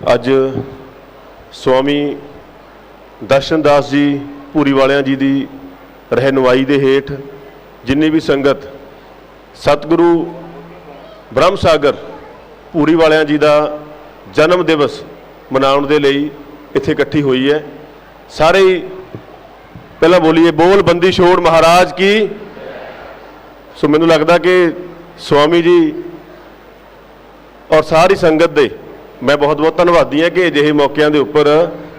ਅੱਜ ਸਵਾਮੀ ਦਰਸ਼ਨਦਾਸ ਜੀ ਪੂਰੀ ਵਾਲਿਆਂ ਜੀ ਦੀ ਰਹਿਨੁਮਾਈ ਦੇ ਹੇਠ ਜਿੰਨੀ ਵੀ ਸੰਗਤ ਸਤਿਗੁਰੂ ਬ੍ਰਹਮ ਸਾਗਰ ਪੂਰੀ ਵਾਲਿਆਂ ਜੀ ਦਾ ਜਨਮ ਦਿਵਸ ਮਨਾਉਣ ਦੇ ਲਈ ਇੱਥੇ ਇਕੱਠੀ ਹੋਈ ਹੈ। ਸਾਰੇ ਪਹਿਲਾਂ ਬੋਲੀਏ, ਬੋਲ ਬੰਦੀ ਛੋੜ ਮਹਾਰਾਜ ਕੀ? ਸੋ ਮੈਨੂੰ ਲੱਗਦਾ ਕਿ ਸਵਾਮੀ ਜੀ ਔਰ ਸਾਰੀ ਸੰਗਤ ਦੇ ਮੈਂ ਬਹੁਤ ਬਹੁਤ ਧੰਨਵਾਦੀ ਹਾਂ ਕਿ ਅਜਿਹੇ ਮੌਕਿਆਂ ਦੇ ਉੱਪਰ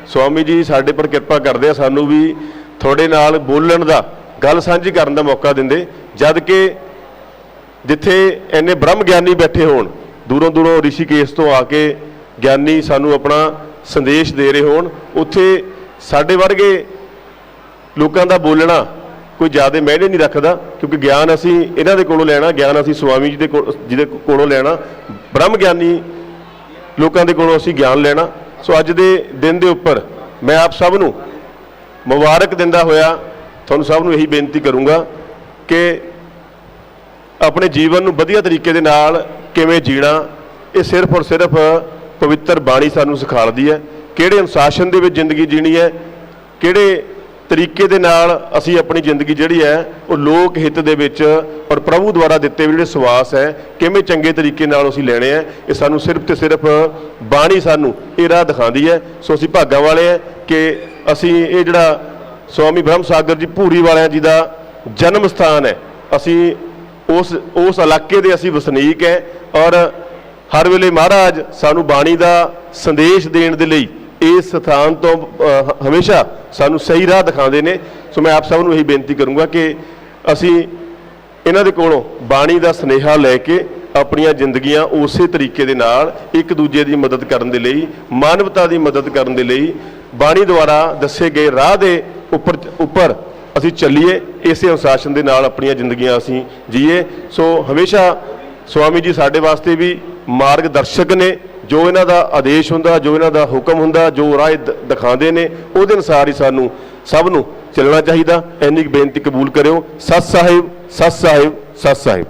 ਸਵਾਮੀ ਜੀ ਸਾਡੇ ਪਰ ਕਿਰਪਾ ਕਰਦੇ ਆ, ਸਾਨੂੰ ਵੀ ਤੁਹਾਡੇ ਨਾਲ ਬੋਲਣ ਦਾ, ਗੱਲ ਸਾਂਝੀ ਕਰਨ ਦਾ ਮੌਕਾ ਦਿੰਦੇ। ਜਦ ਕਿ ਜਿੱਥੇ ਇੰਨੇ ਬ੍ਰਹਮ ਗਿਆਨੀ ਬੈਠੇ ਹੋਣ, ਦੂਰੋਂ ਦੂਰੋਂ ਰਿਸ਼ੀਕੇਸ਼ ਤੋਂ ਆ ਕੇ ਗਿਆਨੀ ਸਾਨੂੰ ਆਪਣਾ ਸੰਦੇਸ਼ ਦੇ ਰਹੇ ਹੋਣ, ਉੱਥੇ ਸਾਡੇ ਵਰਗੇ ਲੋਕਾਂ ਦਾ ਬੋਲਣਾ ਕੋਈ ਜ਼ਿਆਦਾ ਮਾਇਨੇ ਨਹੀਂ ਰੱਖਦਾ, ਕਿਉਂਕਿ ਗਿਆਨ ਅਸੀਂ ਇਹਨਾਂ ਦੇ ਕੋਲੋਂ ਲੈਣਾ, ਗਿਆਨ ਅਸੀਂ ਸਵਾਮੀ ਜੀ ਦੇ ਕੋਲ ਜਿਹਦੇ ਕੋਲੋਂ ਲੈਣਾ। ਬ੍ਰਹਮ ਗਿਆਨੀ ਲੋਕਾਂ ਦੇ ਕੋਲੋਂ ਅਸੀਂ ਗਿਆਨ ਲੈਣਾ। ਸੋ ਅੱਜ ਦੇ ਦਿਨ ਦੇ ਉੱਪਰ ਮੈਂ ਆਪ ਸਭ ਨੂੰ ਮੁਬਾਰਕ ਦਿੰਦਾ ਹੋਇਆ, ਤੁਹਾਨੂੰ ਸਭ ਨੂੰ ਇਹੀ ਬੇਨਤੀ ਕਰੂੰਗਾ ਕਿ ਆਪਣੇ ਜੀਵਨ ਨੂੰ ਵਧੀਆ ਤਰੀਕੇ ਦੇ ਨਾਲ ਕਿਵੇਂ ਜੀਣਾ, ਇਹ ਸਿਰਫ ਔਰ ਸਿਰਫ ਪਵਿੱਤਰ ਬਾਣੀ ਸਾਨੂੰ ਸਿਖਾਲਦੀ ਹੈ। ਕਿਹੜੇ ਅਨੁਸ਼ਾਸਨ ਦੇ ਵਿੱਚ ਜ਼ਿੰਦਗੀ ਜੀਣੀ ਹੈ, ਕਿਹੜੇ ਤਰੀਕੇ ਦੇ ਨਾਲ ਅਸੀਂ ਆਪਣੀ ਜ਼ਿੰਦਗੀ ਜਿਹੜੀ ਹੈ, ਉਹ ਲੋਕ ਹਿੱਤ ਦੇ ਵਿੱਚ ਔਰ ਪ੍ਰਭੂ ਦੁਆਰਾ ਦਿੱਤੇ ਹੋਏ ਜਿਹੜੇ ਸਵਾਸ ਹੈ, ਕਿਵੇਂ ਚੰਗੇ ਤਰੀਕੇ ਨਾਲ ਅਸੀਂ ਲੈਣੇ ਆ ਇਹ ਸਾਨੂੰ ਸਿਰਫ ਤੇ ਸਿਰਫ ਬਾਣੀ ਸਾਨੂੰ ਇਹ ਰਾਹ ਦਿਖਾਉਂਦੀ ਹੈ। ਸੋ ਅਸੀਂ ਭਾਗਾਂ ਵਾਲੇ ਆ ਕਿ ਅਸੀਂ ਇਹ ਜਿਹੜਾ ਸਵਾਮੀ ਬ੍ਰਹਮ ਸਾਗਰ ਜੀ ਭੂਰੀ ਵਾਲਿਆਂ ਜੀ ਦਾ ਜਨਮ ਸਥਾਨ ਹੈ, ਅਸੀਂ ਉਸ ਉਸ ਇਲਾਕੇ ਦੇ ਅਸੀਂ ਵਸਨੀਕ ਹੈ ਔਰ ਹਰ ਵੇਲੇ ਮਹਾਰਾਜ ਸਾਨੂੰ ਬਾਣੀ ਦਾ ਸੰਦੇਸ਼ ਦੇਣ ਦੇ ਲਈ ਇਸ ਸਥਾਨ ਤੋਂ ਹਮੇਸ਼ਾ ਸਾਨੂੰ ਸਹੀ ਰਾਹ ਦਿਖਾਉਂਦੇ ਨੇ। ਸੋ ਮੈਂ ਆਪ ਸਭ ਨੂੰ ਇਹੀ ਬੇਨਤੀ ਕਰੂੰਗਾ ਕਿ ਅਸੀਂ ਇਹਨਾਂ ਦੇ ਕੋਲੋਂ ਬਾਣੀ ਦਾ ਸਨੇਹਾ ਲੈ ਕੇ ਆਪਣੀਆਂ ਜ਼ਿੰਦਗੀਆਂ ਉਸੇ ਤਰੀਕੇ ਦੇ ਨਾਲ ਇੱਕ ਦੂਜੇ ਦੀ ਮਦਦ ਕਰਨ ਦੇ ਲਈ, ਮਾਨਵਤਾ ਦੀ ਮਦਦ ਕਰਨ ਦੇ ਲਈ ਬਾਣੀ ਦੁਆਰਾ ਦੱਸੇ ਗਏ ਰਾਹ ਦੇ ਉੱਪਰ ਉੱਪਰ ਅਸੀਂ ਚੱਲੀਏ, ਇਸੇ ਅਨੁਸ਼ਾਸਨ ਦੇ ਨਾਲ ਆਪਣੀਆਂ ਜ਼ਿੰਦਗੀਆਂ ਅਸੀਂ ਜੀਏ। ਸੋ ਹਮੇਸ਼ਾ ਸਵਾਮੀ ਜੀ ਸਾਡੇ ਵਾਸਤੇ ਵੀ ਮਾਰਗਦਰਸ਼ਕ ਨੇ। ਜੋ ਇਹਨਾਂ ਦਾ ਆਦੇਸ਼ ਹੁੰਦਾ, ਜੋ ਇਹਨਾਂ ਦਾ ਹੁਕਮ ਹੁੰਦਾ, ਜੋ ਰਾਹ ਦ- ਦਿਖਾਉਂਦੇ ਨੇ, ਉਹਦੇ ਅਨੁਸਾਰ ਹੀ ਸਾਨੂੰ ਸਭ ਨੂੰ ਚੱਲਣਾ ਚਾਹੀਦਾ। ਇੰਨੀ ਕੁ ਬੇਨਤੀ ਕਬੂਲ ਕਰਿਓ। ਸਤ ਸਾਹਿਬ ਸਤ ਸਾਹਿਬ ਸਤ ਸਾਹਿਬ।